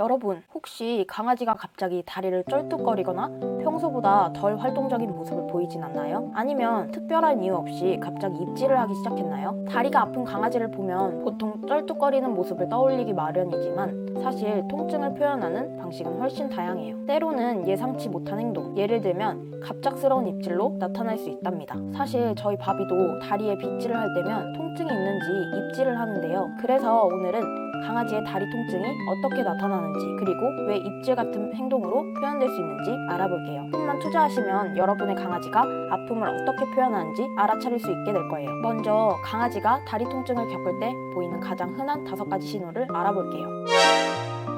여러분, 혹시 강아지가 갑자기 다리를 쩔뚝거리거나 평소보다 덜 활동적인 모습을 보이진 않나요? 아니면 특별한 이유 없이 갑자기 입질을 하기 시작했나요? 다리가 아픈 강아지를 보면 보통 쩔뚝거리는 모습을 떠올리기 마련이지만 사실 통증을 표현하는 방식은 훨씬 다양해요. 때로는 예상치 못한 행동, 예를 들면 갑작스러운 입질로 나타날 수 있답니다. 사실 저희 바비도 다리에 빗질을 할 때면 통증이 있는지 입질을 하는데요. 그래서 오늘은 강아지의 다리 통증이 어떻게 나타나는지 그리고 왜 입질 같은 행동으로 표현될 수 있는지 알아볼게요. 조금만 투자하시면 여러분의 강아지가 아픔을 어떻게 표현하는지 알아차릴 수 있게 될 거예요. 먼저 강아지가 다리 통증을 겪을 때 보이는 가장 흔한 다섯 가지 신호를 알아볼게요.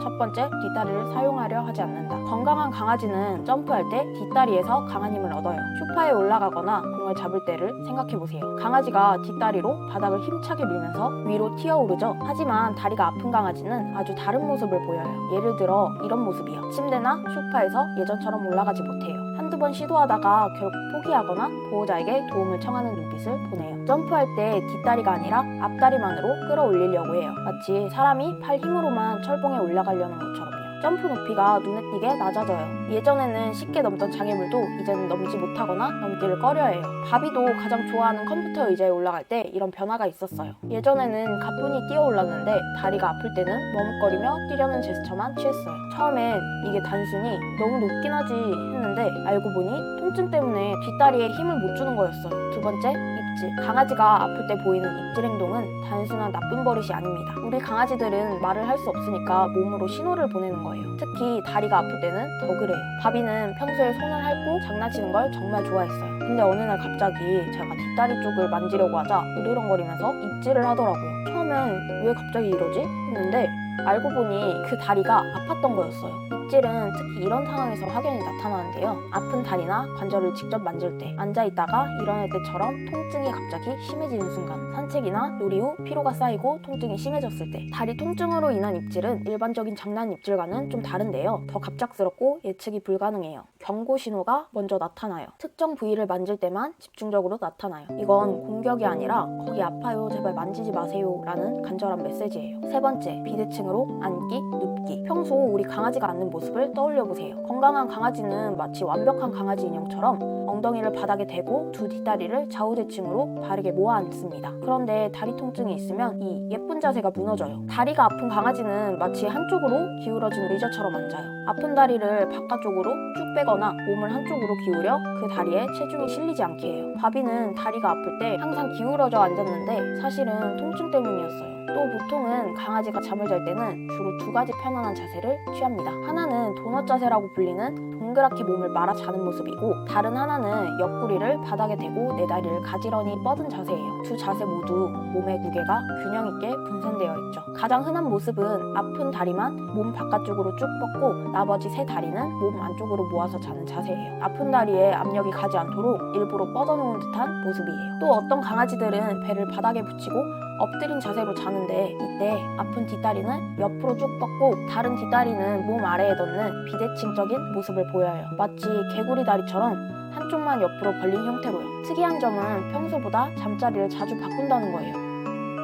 첫 번째, 뒷다리를 사용하려 하지 않는다. 건강한 강아지는 점프할 때 뒷다리에서 강한 힘을 얻어요. 소파에 올라가거나 공을 잡을 때를 생각해 보세요. 강아지가 뒷다리로 바닥을 힘차게 밀면서 위로 튀어오르죠. 하지만 다리가 아픈 강아지는 아주 다른 모습을 보여요. 예를 들어 이런 모습이요. 침대나 소파에서 예전처럼 올라가지 못해요. 한두 번 시도하다가 결국 포기하거나 보호자에게 도움을 청하는 눈빛을 보내요. 점프할 때 뒷다리가 아니라 앞다리만으로 끌어올리려고 해요. 마치 사람이 팔 힘으로만 철봉에 올라가려는 것처럼요. 점프 높이가 눈에 띄게 낮아져요. 예전에는 쉽게 넘던 장애물도 이제는 넘지 못하거나 넘기를 꺼려해요. 바비도 가장 좋아하는 컴퓨터 의자에 올라갈 때 이런 변화가 있었어요. 예전에는 가뿐히 뛰어 올랐는데 다리가 아플 때는 머뭇거리며 뛰려는 제스처만 취했어요. 처음엔 이게 단순히 너무 높긴 하지 했는데 알고 보니 통증 때문에 뒷다리에 힘을 못 주는 거였어요. 두 번째, 입질. 강아지가 아플 때 보이는 입질 행동은 단순한 나쁜 버릇이 아닙니다. 우리 강아지들은 말을 할 수 없으니까 몸으로 신호를 보내는 거예요. 특히 다리가 아플 때는 더 그래요. 바비는 평소에 손을 핥고 장난치는 걸 정말 좋아했어요. 근데 어느 날 갑자기 제가 뒷다리 쪽을 만지려고 하자 으르렁거리면서 입질을 하더라고요. 처음엔 왜 갑자기 이러지? 했는데 알고 보니 그 다리가 아팠던 거였어요. 입질은 특히 이런 상황에서 확연히 나타나는데요. 아픈 다리나 관절을 직접 만질 때, 앉아있다가 일어날 때처럼 통증이 갑자기 심해지는 순간, 산책이나 요리 후 피로가 쌓이고 통증이 심해졌을 때, 다리 통증으로 인한 입질은 일반적인 장난 입질과는 좀 다른데요. 더 갑작스럽고 예측이 불가능해요. 경고 신호가 먼저 나타나요. 특정 부위를 만질 때만 집중적으로 나타나요. 이건 공격이 아니라 거기 아파요, 제발 만지지 마세요 라는 간절한 메시지예요. 세 번째, 비대칭으로 앉기, 눕기. 평소 우리 강아지가 앉는 모습 을 떠올려 보세요. 건강한 강아지는 마치 완벽한 강아지 인형처럼 엉덩이를 바닥에 대고 두 뒷다리를 좌우대칭으로 바르게 모아 앉습니다. 그런데 다리 통증이 있으면 이 예쁜 자세가 무너져요. 다리가 아픈 강아지는 마치 한쪽으로 기울어진 의자처럼 앉아요. 아픈 다리를 바깥쪽으로 쭉 빼거나 몸을 한쪽으로 기울여 그 다리에 체중이 실리지 않게 해요. 바비는 다리가 아플 때 항상 기울어져 앉았는데 사실은 통증 때문이었어요. 또 보통은 강아지가 잠을 잘 때는 주로 두 가지 편안한 자세를 취합니다. 하나는 도넛 자세라고 불리는 동그랗게 몸을 말아 자는 모습이고 다른 하나는 옆구리를 바닥에 대고 네 다리를 가지런히 뻗은 자세예요. 두 자세 모두 몸의 무게가 균형 있게 분산되어 있죠. 가장 흔한 모습은 아픈 다리만 몸 바깥쪽으로 쭉 뻗고 나머지 세 다리는 몸 안쪽으로 모아서 자는 자세예요. 아픈 다리에 압력이 가지 않도록 일부러 뻗어놓은 듯한 모습이에요. 또 어떤 강아지들은 배를 바닥에 붙이고 엎드린 자세로 자는데 이때 아픈 뒷다리는 옆으로 쭉 뻗고 다른 뒷다리는 몸 아래에 넣는 비대칭적인 모습을 보여요. 마치 개구리 다리처럼 한쪽만 옆으로 벌린 형태로요. 특이한 점은 평소보다 잠자리를 자주 바꾼다는 거예요.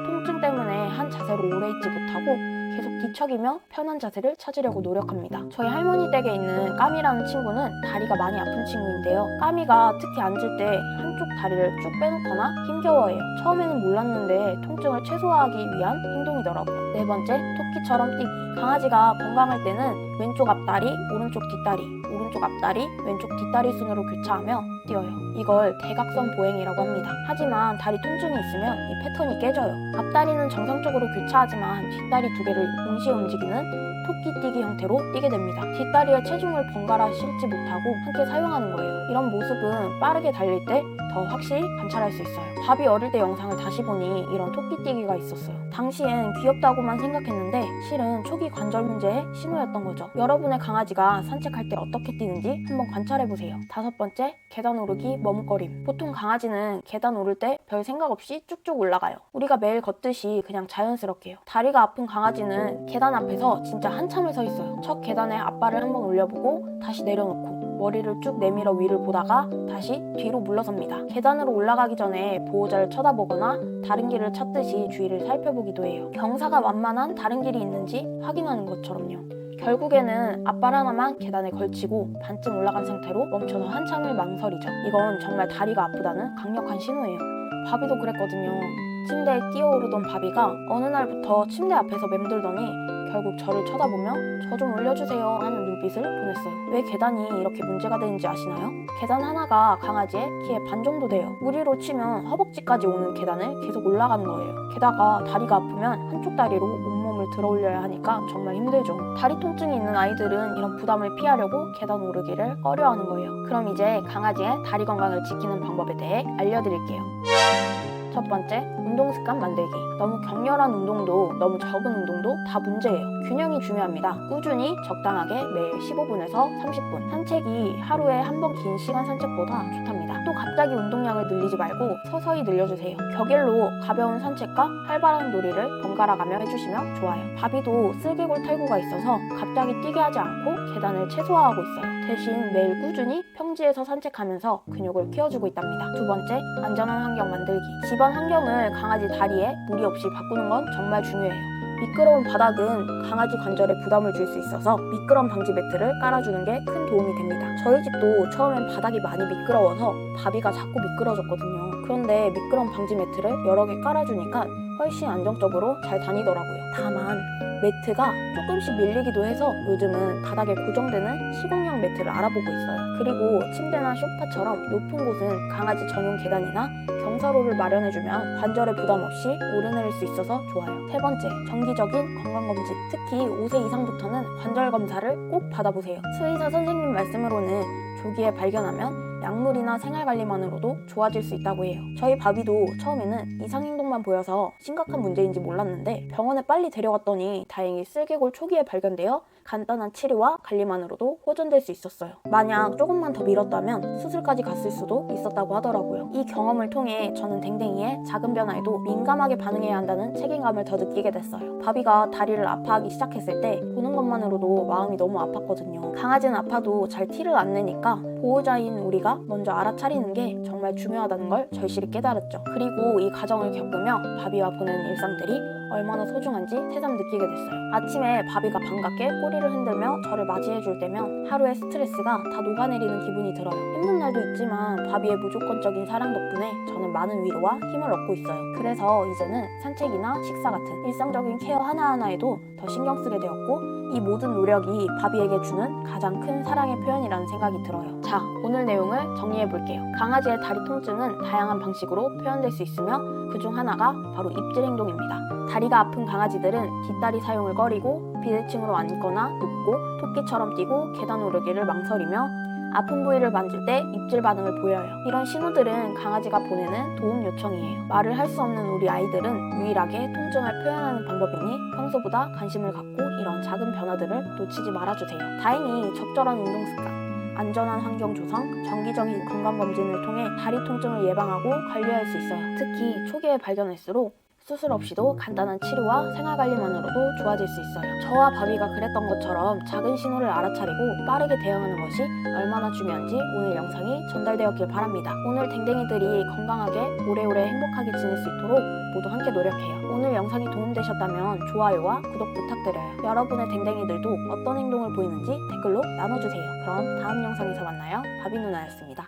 통증 때문에 한 자세로 오래 있지 못하고 계속 뒤척이며 편한 자세를 찾으려고 노력합니다. 저희 할머니 댁에 있는 까미라는 친구는 다리가 많이 아픈 친구인데요. 까미가 특히 앉을 때 한쪽 다리를 쭉 빼놓거나 힘겨워해요. 처음에는 몰랐는데 통증을 최소화하기 위한 행동이더라고요. 네 번째, 토끼처럼 뛰기. 강아지가 건강할 때는 왼쪽 앞다리, 오른쪽 뒷다리, 오른쪽 앞다리, 왼쪽 뒷다리 순으로 교차하며 뛰어요. 이걸 대각선 보행이라고 합니다. 하지만 다리 통증이 있으면 이 패턴이 깨져요. 앞다리는 정상적으로 교차하지만 뒷다리 두 개를 동시에 움직이는 토끼 뛰기 형태로 뛰게 됩니다. 뒷다리에 체중을 번갈아 실지 못하고 함께 사용하는 거예요. 이런 모습은 빠르게 달릴 때 더 확실히 관찰할 수 있어요. 밥이 어릴 때 영상을 다시 보니 이런 토끼 뛰기가 있었어요. 당시엔 귀엽다고만 생각했는데 실은 초기 관절 문제의 신호였던 거죠. 여러분의 강아지가 산책할 때 어떻게 뛰는지 한번 관찰해 보세요. 다섯 번째, 계단 오르기 머뭇거림. 보통 강아지는 계단 오를 때 별 생각 없이 쭉쭉 올라가요. 우리가 매일 걷듯이 그냥 자연스럽게요. 다리가 아픈 강아지는 계단 앞에서 진짜 한참을 서 있어요. 첫 계단에 앞발을 한번 올려보고 다시 내려놓고 머리를 쭉 내밀어 위를 보다가 다시 뒤로 물러섭니다. 계단으로 올라가기 전에 보호자를 쳐다보거나 다른 길을 찾듯이 주위를 살펴보기도 해요. 경사가 완만한 다른 길이 있는지 확인하는 것처럼요. 결국에는 앞발 하나만 계단에 걸치고 반쯤 올라간 상태로 멈춰서 한참을 망설이죠. 이건 정말 다리가 아프다는 강력한 신호예요. 바비도 그랬거든요. 침대에 뛰어오르던 바비가 어느 날부터 침대 앞에서 맴돌더니 결국 저를 쳐다보며 저 좀 올려주세요 하는 눈빛을 보냈어요. 왜 계단이 이렇게 문제가 되는지 아시나요? 계단 하나가 강아지의 키의 반 정도 돼요. 우리로 치면 허벅지까지 오는 계단을 계속 올라가는 거예요. 게다가 다리가 아프면 한쪽 다리로 온몸을 들어 올려야 하니까 정말 힘들죠. 다리 통증이 있는 아이들은 이런 부담을 피하려고 계단 오르기를 꺼려 하는 거예요. 그럼 이제 강아지의 다리 건강을 지키는 방법에 대해 알려드릴게요. 첫 번째, 운동 습관 만들기. 너무 격렬한 운동도 너무 적은 운동도 다 문제예요. 균형이 중요합니다. 꾸준히 적당하게 매일 15분에서 30분. 산책이 하루에 한 번 긴 시간 산책보다 좋답니다. 또 갑자기 운동량을 늘리지 말고 서서히 늘려주세요. 격일로 가벼운 산책과 활발한 놀이를 번갈아 가며 해주시면 좋아요. 바비도 쓸개골 탈구가 있어서 갑자기 뛰게 하지 않고 계단을 최소화하고 있어요. 대신 매일 꾸준히 평지에서 산책하면서 근육을 키워주고 있답니다. 두 번째, 안전한 환경 만들기. 집안 환경을 강아지 다리에 무리 없이 바꾸는 건 정말 중요해요. 미끄러운 바닥은 강아지 관절에 부담을 줄 수 있어서 미끄럼 방지 매트를 깔아주는 게 큰 도움이 됩니다. 저희 집도 처음엔 바닥이 많이 미끄러워서 바비가 자꾸 미끄러졌거든요. 그런데 미끄럼 방지 매트를 여러 개 깔아주니까 훨씬 안정적으로 잘 다니더라고요. 다만 매트가 조금씩 밀리기도 해서 요즘은 바닥에 고정되는 시공형 매트를 알아보고 있어요. 그리고 침대나 소파처럼 높은 곳은 강아지 전용 계단이나 경사로를 마련해주면 관절에 부담 없이 오르내릴 수 있어서 좋아요. 세 번째, 정기적인 건강검진. 특히 5세 이상부터는 관절 검사를 꼭 받아보세요. 수의사 선생님 말씀으로는 조기에 발견하면 약물이나 생활관리만으로도 좋아질 수 있다고 해요. 저희 바비도 처음에는 이상행동만 보여서 심각한 문제인지 몰랐는데 병원에 빨리 데려갔더니 다행히 쓸개골 초기에 발견되어 간단한 치료와 관리만으로도 호전될 수 있었어요. 만약 조금만 더 미뤘다면 수술까지 갔을 수도 있었다고 하더라고요. 이 경험을 통해 저는 댕댕이의 작은 변화에도 민감하게 반응해야 한다는 책임감을 더 느끼게 됐어요. 바비가 다리를 아파하기 시작했을 때 보는 것만으로도 마음이 너무 아팠거든요. 강아지는 아파도 잘 티를 안 내니까 보호자인 우리가 먼저 알아차리는 게 정말 중요하다는 걸 절실히 깨달았죠. 그리고 이 과정을 겪으며 바비와 보내는 일상들이 얼마나 소중한지 새삼 느끼게 됐어요. 아침에 바비가 반갑게 꼬리를 흔들며 저를 맞이해줄 때면 하루의 스트레스가 다 녹아내리는 기분이 들어요. 힘든 날도 있지만 바비의 무조건적인 사랑 덕분에 저는 많은 위로와 힘을 얻고 있어요. 그래서 이제는 산책이나 식사 같은 일상적인 케어 하나하나에도 더 신경 쓰게 되었고 이 모든 노력이 바비에게 주는 가장 큰 사랑의 표현이라는 생각이 들어요. 자, 오늘 내용을 정리해 볼게요. 강아지의 다리 통증은 다양한 방식으로 표현될 수 있으며 그중 하나가 바로 입질 행동입니다. 다리가 아픈 강아지들은 뒷다리 사용을 꺼리고 비대칭으로 앉거나 눕고 토끼처럼 뛰고 계단 오르기를 망설이며 아픈 부위를 만질 때 입질 반응을 보여요. 이런 신호들은 강아지가 보내는 도움 요청이에요. 말을 할 수 없는 우리 아이들은 유일하게 통증을 표현하는 방법이니 평소보다 관심을 갖고 이런 작은 변화들을 놓치지 말아주세요. 다행히 적절한 운동 습관, 안전한 환경 조성, 정기적인 건강 검진을 통해 다리 통증을 예방하고 관리할 수 있어요. 특히 초기에 발견할수록 수술 없이도 간단한 치료와 생활관리만으로도 좋아질 수 있어요. 저와 바비가 그랬던 것처럼 작은 신호를 알아차리고 빠르게 대응하는 것이 얼마나 중요한지 오늘 영상이 전달되었길 바랍니다. 오늘 댕댕이들이 건강하게 오래오래 행복하게 지낼 수 있도록 모두 함께 노력해요. 오늘 영상이 도움되셨다면 좋아요와 구독 부탁드려요. 여러분의 댕댕이들도 어떤 행동을 보이는지 댓글로 나눠주세요. 그럼 다음 영상에서 만나요. 바비 누나였습니다.